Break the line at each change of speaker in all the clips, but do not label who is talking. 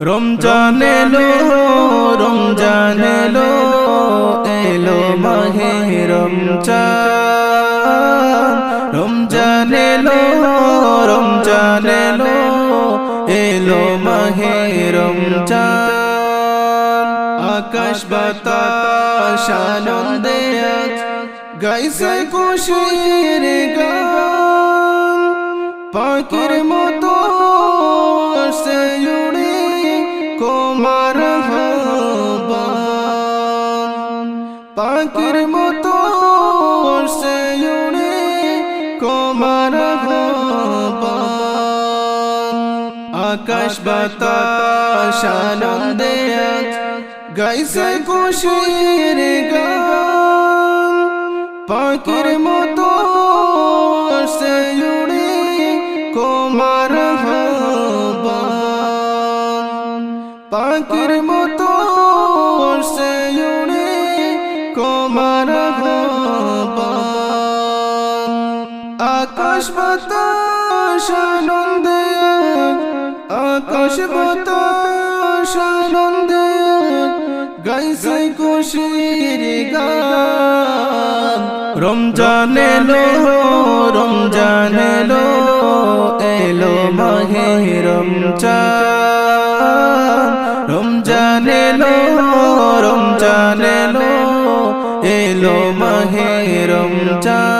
রমজান এলো রমজান এলো এলো মাহে রমজান। রমজান এলো রমজান এলো এলো মাহে রমজান। আকাশ বাতাস, আনন্দে গাইছে খুশির গান। পাখির মতো সে পাখির মতো সে উড়ে কোমার আকাশ বাতাস, আনন্দে গাইছে খুশির গান। পাখির মতো সে উড়ে কোমার পাখির মতো আকাশ বাতাস আনন্দে, আকাশ বাতাস আনন্দে, গাইছে খুশির গান। রমজান এলো রমজান এলো এলো মাহে রমজান। রমজান এলো রমজান এলো এলো মাহে রমজান।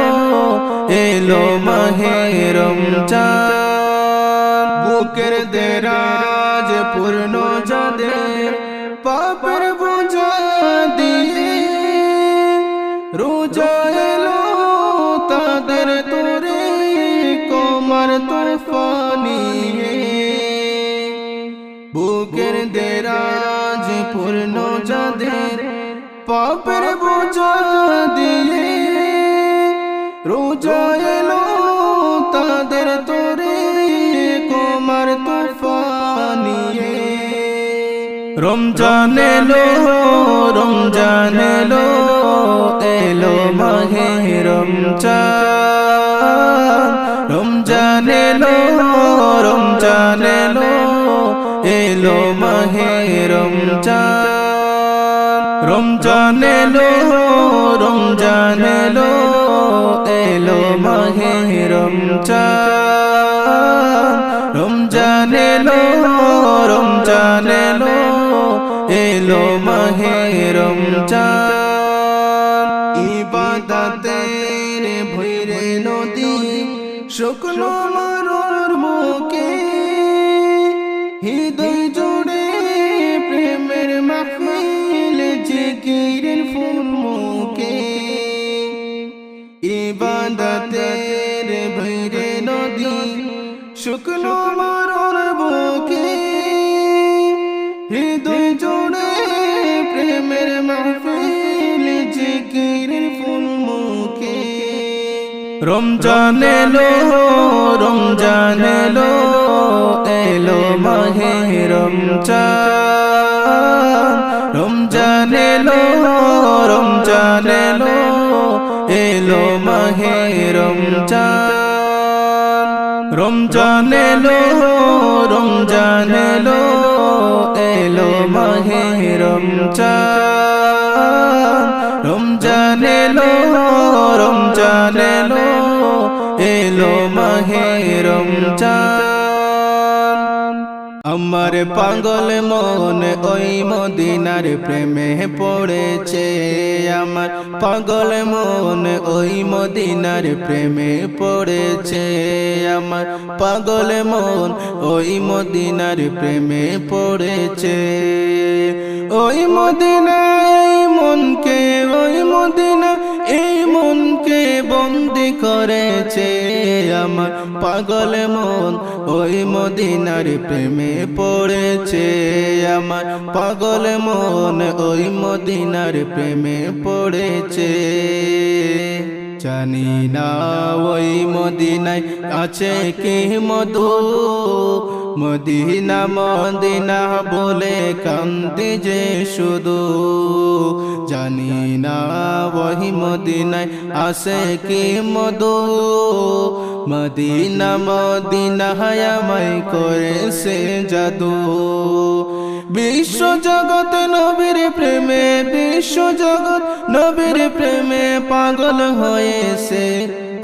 দেরাজ পূর্ণ যাদের পাপের বোঝা দিয়ে রোজা এলো তাদের তোরে কোমর তুফানিয়ে রমজান এলো রমজান এলো এলো মাহে রমজান। রমজান এলো রমজান এলো এলো মাহে রমজান। রমজান এলো রমজান এলো এলো মাহে রমজান। রমজান এলো রমজান এলো এলো মাহে রমজান। ইবাদতের ভৈরে নদী, শুকনো জিকিরের ফুল মুখে ইবাদতের ভৈরে নদী, শুকনো মারুর বুকে। হৃদয় জুড়ে প্রেমের মাহফিল জিকিরের ফুল মুখে। রমজান এলো রমজান এলো এলো মাহে রমজান। রমজান রমজান এলো রমজান এলো এলো মাহে রমজান। আমার পাগল মন ওই মদিনার প্রেমে পড়েছে, আমার পাগল মন ওই মদিনার প্রেমে পড়েছে, আমার পাগল মন ওই মদিনার প্রেমে পড়েছে। ওই মদিনা, এই মনকে, ওই মদিনা, এই মনকে বন্দি করেছে আমার পাগল মন। ওই মদিনার প্রেমে পড়েছে আমার পাগল মন। ওই মদিনার প্রেমে পড়েছে। জানি না ওই মদিনায় আছে কি মধু। মদিনা মদিনা বলে কান্দি যে শুধু। জানি না ওহি মদিনায় আসে কি মধু। মদিনা মদিনা হায়ামাই করেছে জাদু। বিশ্ব জগৎ নবীর প্রেমে বিশ্ব জগৎ নবীর প্রেমে পাগল হয়েছে।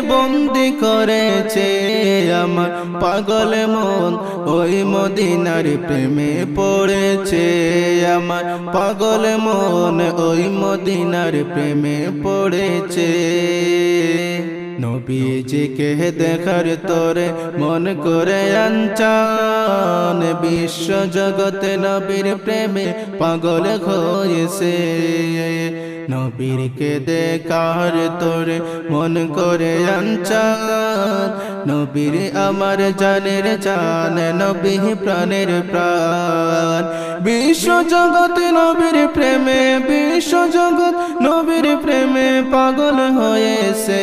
বন্দি করেছে আমার পাগল মন। ওই মদিনার প্রেমে পড়েছে আমার পাগল মন। ওই মদিনার প্রেমে পড়েছে। নবীজিকে দেখার তোরে মন করে আঞ্চান বিশ্ব জগতে নবীর প্রেমে পাগল হয়েছে। নবীরকে দেখার তোরে মন করে আঞ্চান নবীর আমার জানের জান নবী প্রাণের প্রাণ। বিশ্ব জগৎ নবীর প্রেমে, বিশ্ব জগৎ নবীর প্রেমে পাগল হয়েছে।